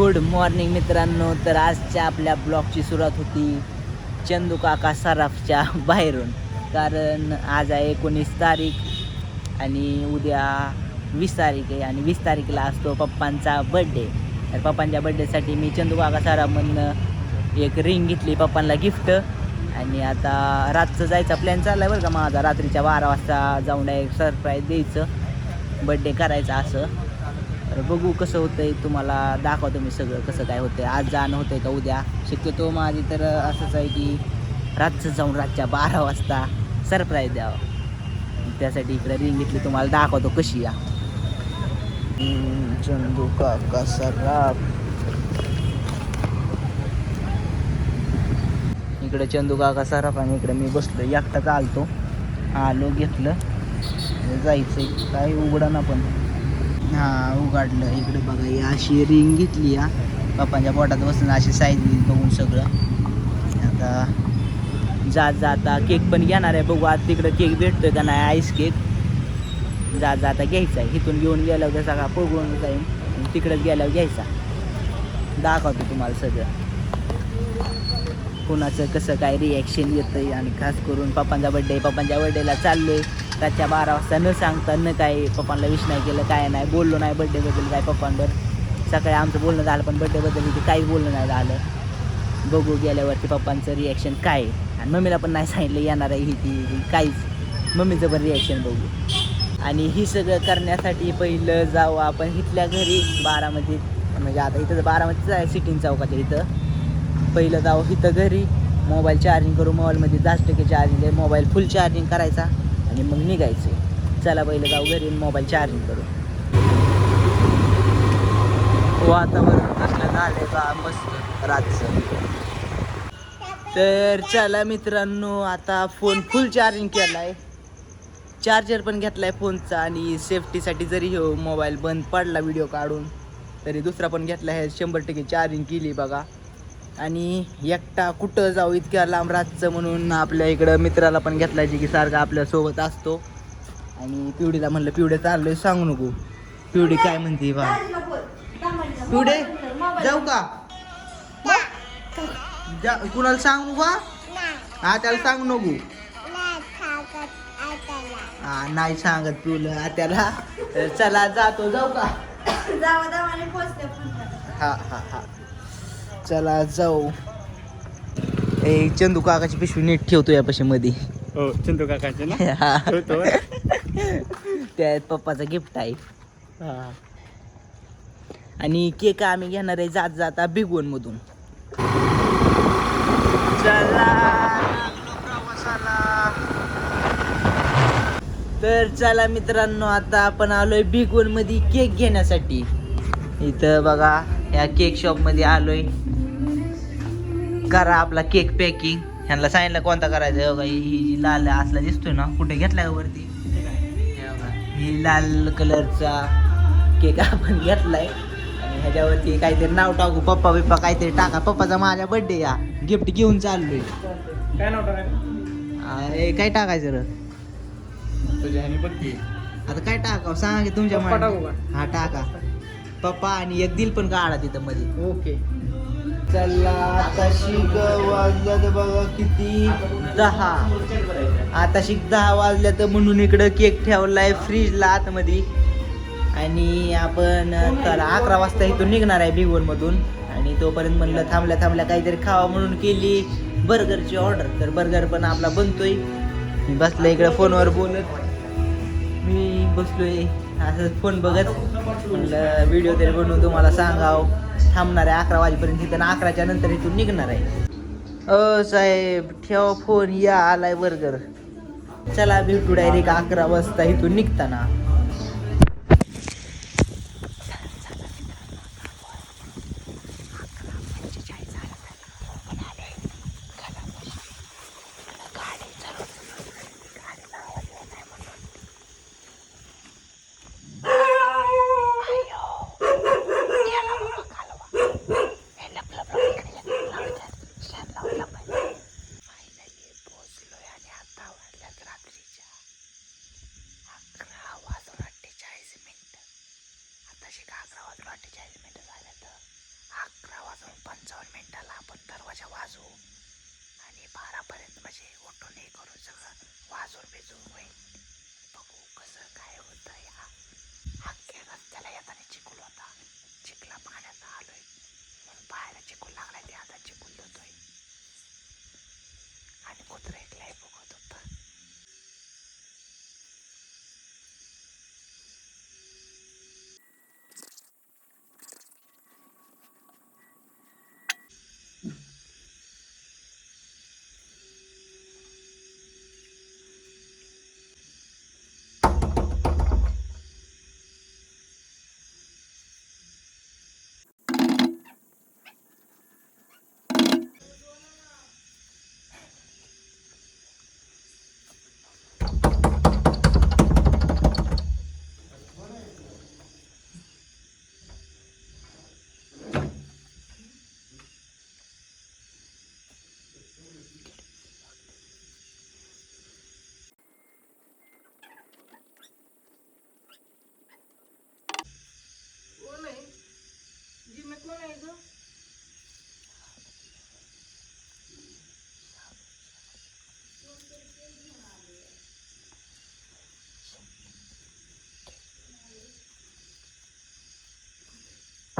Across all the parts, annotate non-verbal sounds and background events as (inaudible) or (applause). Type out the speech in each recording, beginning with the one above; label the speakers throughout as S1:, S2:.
S1: Good morning मित्रांनो. तर आजच्या आपल्या ब्लॉगची सुरुवात होती चंदू काका सराफच्या बाहेरून. कारण आज आहे एकोणीस तारीख आणि उद्या वीस तारीख आहे आणि वीस तारीखला असतो पप्पांचा बड्डे तर पप्पांच्या बड्डेसाठी मी चंदू काका सराफमधनं एक रिंग घेतली पप्पांना गिफ्ट आणि आता रातचं जायचा प्लॅन चालला आहे बरं का माझा. रात्रीच्या बारा वाजता जाऊन एक सरप्राईज द्यायचं. बड्डे करायचा असं. तर बघू कसं होतंय तुम्हाला दाखवतो मी सगळं कसं काय होतंय. आज जाणं होतंय का उद्या? शक्यतो माझी तर असंच आहे की रातचं जाऊन रातच्या बारा वाजता सरप्राईज द्यावं. त्यासाठी इकडे रिंग घेतली तुम्हाला दाखवतो कशी या. चंदू काका सराफ. इकडे चंदू काका सराफ आणि इकडे मी बसलो एकटाच आलतो आलो घेतलं. जायचं काय उघडा ना पण. हा उघडलं. इकडे बघा ही अशी रिंग घेतली या पप्पांच्या पोटात बसून अशी साईज बघून सगळं. आता जात जाता केक पण घेणार आहे. बघू आज तिकडं केक भेटतोय का नाही आईस केक जात जाता घ्यायचा आहे. इथून घेऊन गेल्यावर सगळा पळवून जाईन. तिकडंच गेल्यावर घ्यायचा. दाखवतो तुम्हाला सगळं. कोणाचं कसं काय रिॲक्शन येतंय आणि खास करून पप्पांचा बड्डे पप्पांच्या बड्डेला चाललोय. रातच्या बारा वाजता न सांगता न काय पप्पांना विश नाही केलं काय नाही बोललो नाही बड्डेबद्दल काय पप्पांवर. सकाळी आमचं बोलणं झालं पण बड्डेबद्दल इथे काही बोलणं नाही झालं. बघू गेल्यावरती पप्पांचं रिॲक्शन काय आहे. आणि मम्मीला पण नाही सांगितलं येणार आहे ही ती काहीच. मम्मीचं पण रिॲक्शन बघू. आणि ही सगळं करण्यासाठी पहिलं जाऊ आपण इथल्या घरी बारामतीत. म्हणजे आता इथं बारामतीच आहे सिटीन चौकाच्या इथं. पहिलं जावं इथं घरी. मोबाईल चार्जिंग करू मोबाईलमध्ये जास्त टक्के चार्जिंग आहे. मोबाईल फुल चार्जिंग करायचा. आणि मग निघायचं. चला पहिलं जाऊ घरी मोबाईल चार्जिंग करू. वातावरण कसलं झालंय का मस्त. रातचं. तर चला मित्रांनो आता फोन फुल चार्जिंग केलाय. चार्जर पण घेतलाय फोनचा आणि सेफ्टीसाठी जरी हो मोबाईल बंद पडला व्हिडिओ काढून तरी दुसरा पण घेतला आहे. शंभर टक्के चार्जिंग केली बघा. आणि एकटा कुठं जाऊ इतक्या लांब रातचं म्हणून आपल्या इकडं मित्राला पण घेतलाय जे की सारखा आपल्यासोबत असतो. आणि पिवडीला म्हणलं पिवडे चाललोय सांगू नको. पिवडी काय म्हणते बा? पिवडे जाऊ का? जा कुणाला सांगू का हा त्याला सांगू नको. हा नाही सांगत पिवलं त्याला तर चला जातो जाऊ का? हा हा हा. चला जाऊ ए चंदू काकाची पिशवी नीट ठेवतो यापाशी मध्ये
S2: हो चंदू काकाचे ना
S1: हा.
S2: ठेवतो.
S1: त्यात पप्पाचं गिफ्ट आहे
S2: हा.
S1: आणि केक आम्ही घेणार आहे जात जाता बिगवण मधून. तर चला मित्रांनो आता आपण आलोय बिगवनमध्ये केक घेण्यासाठी इथं बघा या केक शॉपमध्ये आलोय करा आपला केक पॅकिंग ह्यांना सांगितलं कोणता करायचा? बघा ही ही जी लाल असला दिसतोय ना कुठे घेतलाय का वरती? हे ही लाल कलरचा केक आपण घेतलाय. आणि ह्याच्यावरती काहीतरी नाव टाकू पप्पा बिप्पा काहीतरी टाका. पप्पाचा माझ्या बर्थडे या. गिफ्ट घेऊन चाललोय.
S2: काय नाव टाकायचं?
S1: अरे काय टाकायचं रे?
S2: तुझ्या.
S1: आता काय टाकाव? सांगा की तुमच्या? हा टाका. पप्पा आणि एक दिल पण काढा तिथं मध्ये.
S2: ओके.
S1: चला आता शिक वाजल्यात बघा किती. दहा. आता शिक दहा वाजल्या तर म्हणून इकडं केक ठेवलाय फ्रीजला आतमध्ये. आणि आपण तर अकरा वाजता इथून निघणार आहे बिगवन मधून आणि तोपर्यंत म्हणलं थांबल्या थांबल्या काहीतरी खावा म्हणून केली. बर्गरची ऑर्डर. तर बर्गर पण आपला बनतोय. मी बसलो इकडे फोनवर बोलत. मी बसलोय. असं फोन बघत. म्हणलं व्हिडिओ तरी बनवून तुम्हाला सांगावं. थांबणार आहे अकरा वाजेपर्यंत इथं अकराच्या नंतर इथून निघणार आहे. अ साहेब ठेवा फोन या आलाय बर्गर चला भेटू डायरेक्ट अकरा वाजता इथून निघताना.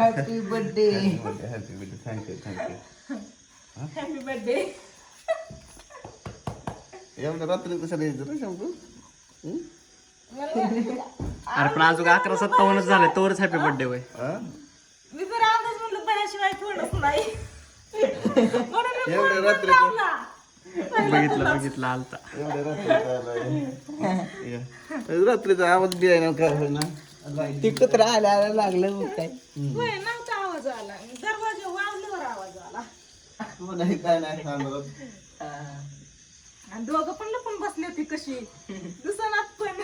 S1: Happy birthday
S3: happy birthday thank you thank you
S4: happy birthday
S3: एवढ्या रात्री कशाला यायचं रे शंभू? हं?
S2: अरे पण अजून अकरा सत्तावन्नच झाले तोवरच हॅपी बर्थडे वय
S3: हा?
S4: मी जर अंदाज म्हणलं बऱ्याशिवाय थोडंच नाही. म्हणून मी
S3: रात्री
S4: लावला.
S2: बघितलं बघितलं आलता.
S3: एवढ्या रात्रीचा आवाज बी आहे ना काय होईना
S1: ते कुत्र आल्या लागलं मग काय?
S4: होय नव्हता आवाज आला. दरवाजा वाजल्यावर आवाज आला.
S3: तू नाही काय नाही सांगत.
S4: आणि दोघं पण लपून बसली होती कशी. दुसरं पण.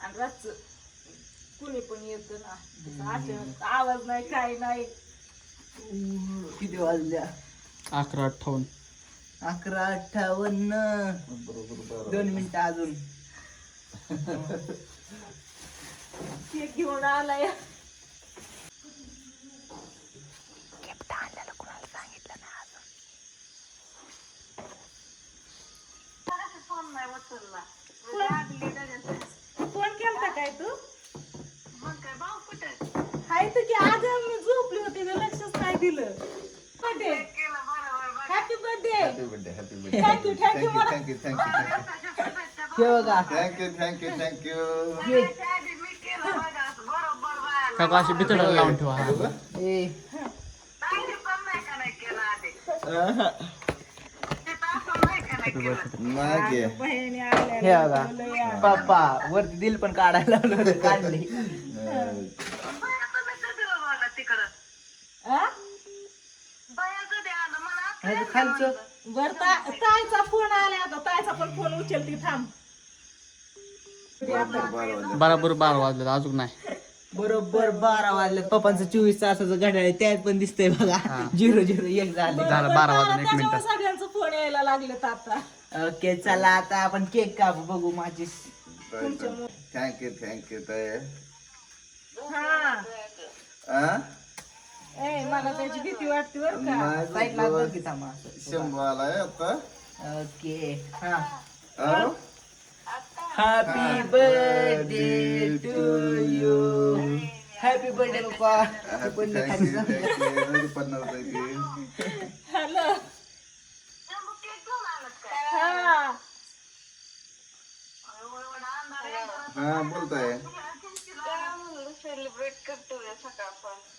S4: आणि रातच कुणी पण येत ना. अचानक आवाज नाही काय नाही.
S1: किती वाजल्या?
S2: अकरा अठ्ठावन्न.
S1: अकरा अठ्ठावन्न. दोन मिनिटं अजून.
S4: केक घेऊन आलाय.
S1: गिफ्ट आणलेलं कुणाला सांगितलं नाही अजून.
S4: फोन केलता काय तू? हाय तर की आज मी झोपली होती ग लक्षच नाही दिलं. Birthday happy birthday
S3: thank you thank you thank you
S1: बघा
S3: thank you thank you thank you
S2: काका अशी बितडाला लावून ठेवा. हा.
S1: ए.
S3: नाही
S1: हे बघा. पप्पा वरती दिल पण काढायला लावलं होतं, काढले.
S4: आ?
S1: आणि खालचं.
S4: बर ता- ताईचा फोन आला आता. ताईचा पण फोन उचलती थांब.
S2: बराबर बारा वाजले. अजून नाही.
S1: बरोबर बारा वाजले. पप्पांचं चोवीस तासाचं घड्याळ आहे, त्यात पण दिसतंय बघा. झिरो झिरो एक झाले.
S2: झालं बारा वाजून एक मिनिट.
S4: सगळ्यांचं फोन यायला लागलेत आता.
S1: ओके चला आता आपण केक कापू बघू माझी.
S3: थँक्यू थँक्यू ताई.
S4: हा.
S3: हा
S4: ए मला त्याची भीती वाटते बर का.
S1: साईडला बघ की थांबा.
S3: आता.
S1: ओके हा.
S3: हा?
S1: Happy birthday to you happy birthday पप्पा
S3: you. नाही पन्नास.
S4: हॅलो हा
S3: हा बोलताय.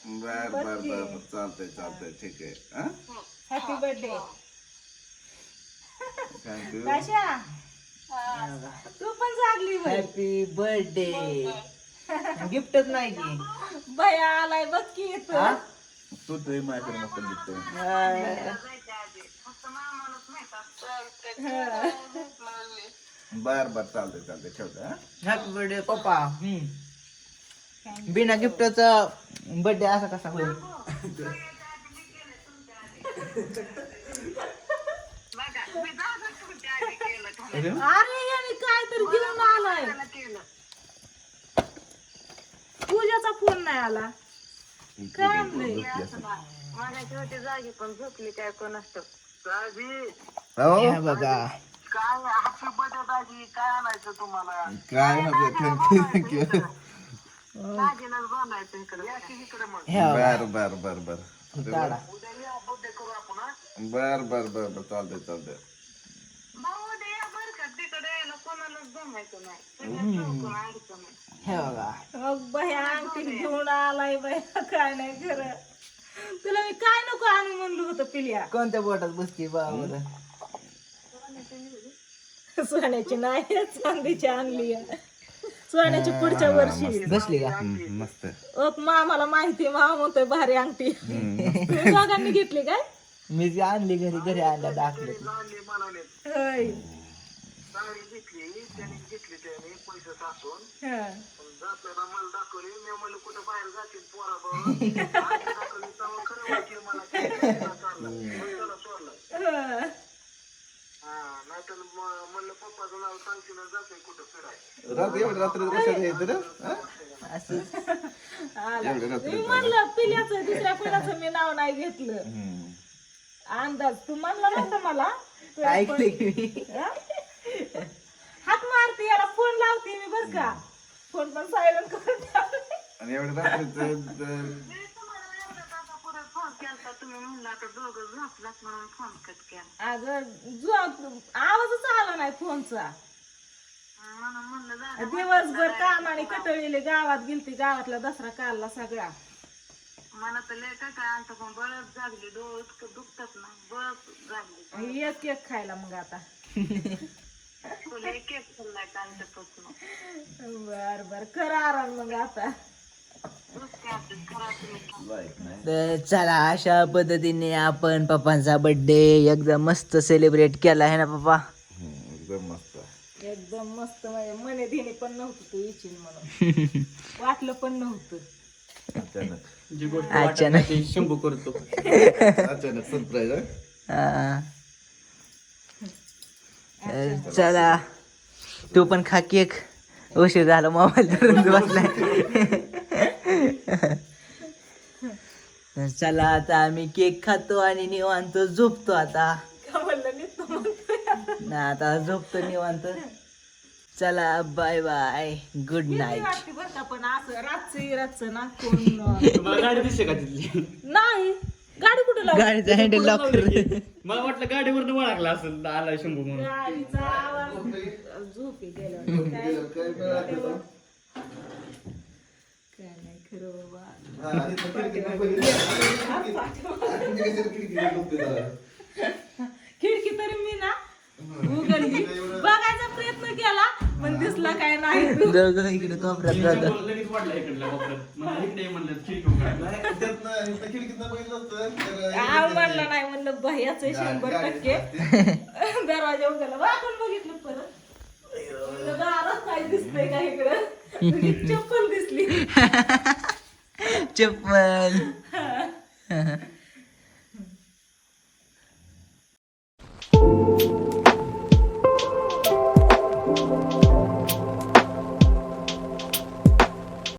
S3: बर बर बर बर. चालतंय चालतंय. ठीक आहे.
S4: हॅपी बर्थडे
S3: थँक्यू
S4: तू पण जागली बाई.
S1: हॅपी बर्थडे (laughs) गिफ्टच नाही की.
S4: बया आलाय बघ की इथं.
S1: हा?
S3: तू तरी माझ्याकडे मस्त दिसतो बर बर चालतंय चालतंय. ठेवतो हा?
S1: हॅपी बर्थडे पप्पा. हम्म. बिना गिफ्टचा बर्थडे असा कसा होईल? (laughs)
S3: अरे?
S4: याने काय तर घेऊन आलाय. पूजाचा फोन नाही आला. काय आणलंय
S3: हो?
S1: हे बघा.
S3: काय नको थँक्यू थँक्यू
S1: हे बघा.
S3: बर बर बर बर.
S1: काढा
S3: बर. बर बर बर चालतंय चालतंय.
S1: हे बघा
S4: मग अंगठी घेऊन आलाय बाई काय नाही खरं तुला मी काय नको आणू म्हणलं होतं पिल्या
S1: कोणत्या बोटात बसती बाबा बरं?
S4: सोन्याची नाही चांदीची आणली आहे. सोन्याची पुढच्या वर्षी.
S1: बसली का?
S3: मस्त.
S4: मामाला माहिती मामा म्हणतोय भारी अंगठी. दोघांनी घेतली काय?
S1: मी जी आणली घरी घरी आणल्या दाखले
S4: होय. हा. हा.
S3: रात्री एवढ्या रात्री कशाला यायचं रे हा?
S1: असंच
S4: आला.
S3: एवढ्या रात्री
S4: मी म्हणलं पिल्याचं दुसऱ्या पिल्याचं मी नाव नाही घेतलं. अंदाज तू म्हणला नव्हता मला
S1: ऐकले की मी
S4: हा? हात मारते याला फोन लावते मी बर का? फोन पण सायलेंट करून ठेवलाय.
S3: आणि एवढ्या रात्रीचं
S4: अगं जो आवाजच आला नाही फोनचा. दिवसभर काम आणि कटळलेले गावात गेलती गावातला दसरा काढला सगळा. एक केक खायला मग आता. (laughs) बर बर. कर आराम मग आता.
S1: तर चला अशा पद्धतीने आपण पप्पांचा बर्थडे एकदम मस्त सेलिब्रेट केला आहे ना पप्पा?
S3: एकदम मस्त.
S4: एकदम मस्त म्हणजे मने देणे पण नव्हतं तू इच्छिन म्हणून. (laughs) वाटलं पण नव्हतं.
S3: अचानक.
S2: जी गोष्ट
S1: अचानक.
S2: शंभू करतो.
S3: अचानक सरप्राईज
S1: हा. चला. तू पण खा केक. उशीर झाला मोबाईल धरून बसलाय. चला आता आम्ही केक खातो आणि निवांत झोपतो आता. ना आता झोपतो निवांत. चला बाय बाय गुड नाईट
S4: वाटते बरं का पण असं रातचं रातचं ना कोण?
S2: तुम्हाला गाडी दिसते का तिथली?
S4: नाही. गाडी कुठे लावली?
S1: गाडीचा हँडल लॉक कर
S2: मला वाटलं गाडीवर ओळखला असेल आला शंभू म्हणून.
S4: गाडीचा आवाज झोपी गेला काय काय नाही खरं बाबा. खिडकी तरी मी ना उघडली. बघायचा प्रयत्न केला. पण दिसला काय नाही. (laughs)
S1: इकडे कोपऱ्यात
S2: कोपऱ्यात. मला इकडे म्हणलं
S4: नाही, म्हणलं नाही म्हणलं शंभर टक्के. (laughs) दरवाजा उघडला. बा, आपण बघितलं परत. इकडं? (laughs) चप्पल दिसली.
S1: चप्पल.